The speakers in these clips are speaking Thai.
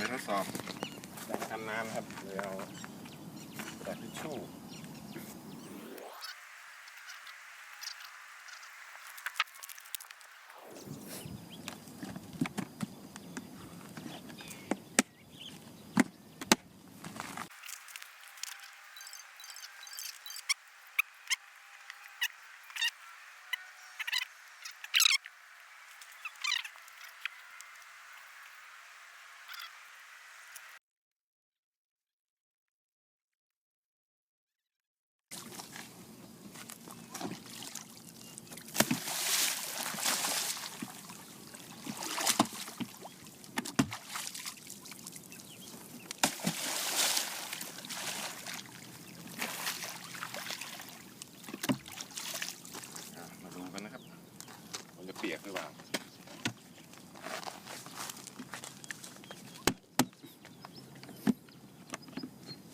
ไปทดสอบการกันน้ำครับเดี๋ยวเอากระดาษทิชชู่ อะมาดูกันนะครับ มันจะเปียกหรือเปล่า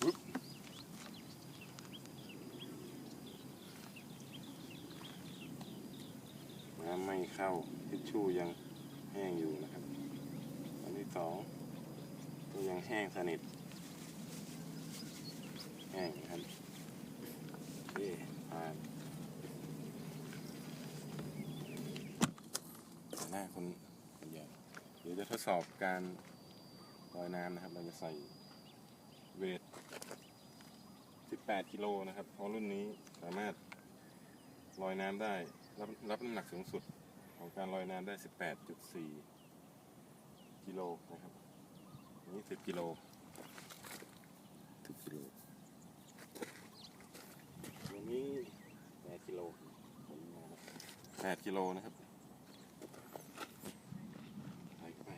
ปึ๊บน้ำ ไม่เข้าทิชชู่ยังแห้งอยู่นะครับ อันที่สองก็ยังแห้งสนิท แห้งนะครับโอเคผ่านหน้าคนคนใหญ่เดี๋ยวจะทดสอบการลอยน้ำนะครับ เราจะใส่เวท 18 กิโลนะครับ เพราะรุ่นนี้สามารถ ลอยน้ำได้ รับรับน้ำหนักสูงสุดของการลอยน้ำได้ 18.4 กิโลนะครับอันนี้10 กิโล10กิโลตรงนี้8กิโล8กิโลนะครับใส่เข้าไป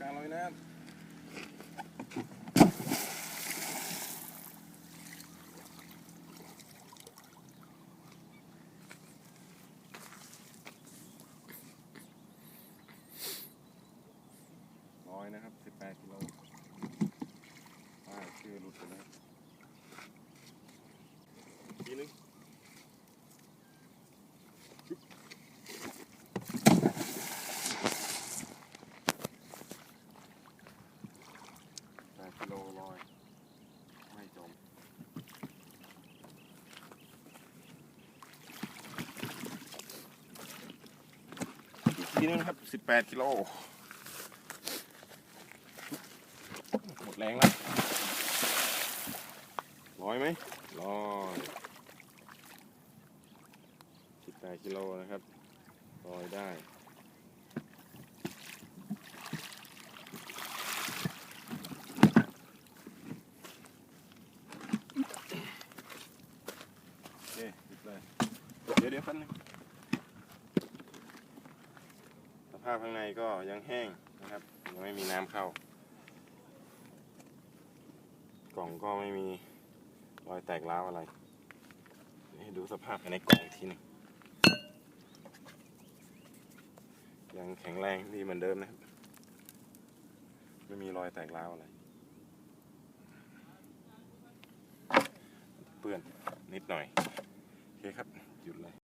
การลอยน้ำ นะครับ 18กิโลป้ายชื่อหลุดไปแล้วอีกทีนึงแปดกิโลลอย ไม่จมอีกทีนึงครับสิบแปดกิโล หมด แรงแล้วลอยไหมลอยสิบแปดกิโลนะครับลอยได้เคหยุดเลยเดี๋ยวเดี๋ยวแป๊บนึงสภาพข้างในก็ยังแห้งนะครับ ยังไม่มีน้ำเข้า ล่องก็ไม่มีรอยแตกร้าวอะไรให้ดูสภาพภายในกล่องอีกทีหนึงยังแข็งแรงดีเหมือนเดิมนะครับ ไม่มีรอยแตกร้าวอะไร เปื้อนนิดหน่อย โอเคครับ หยุดเลย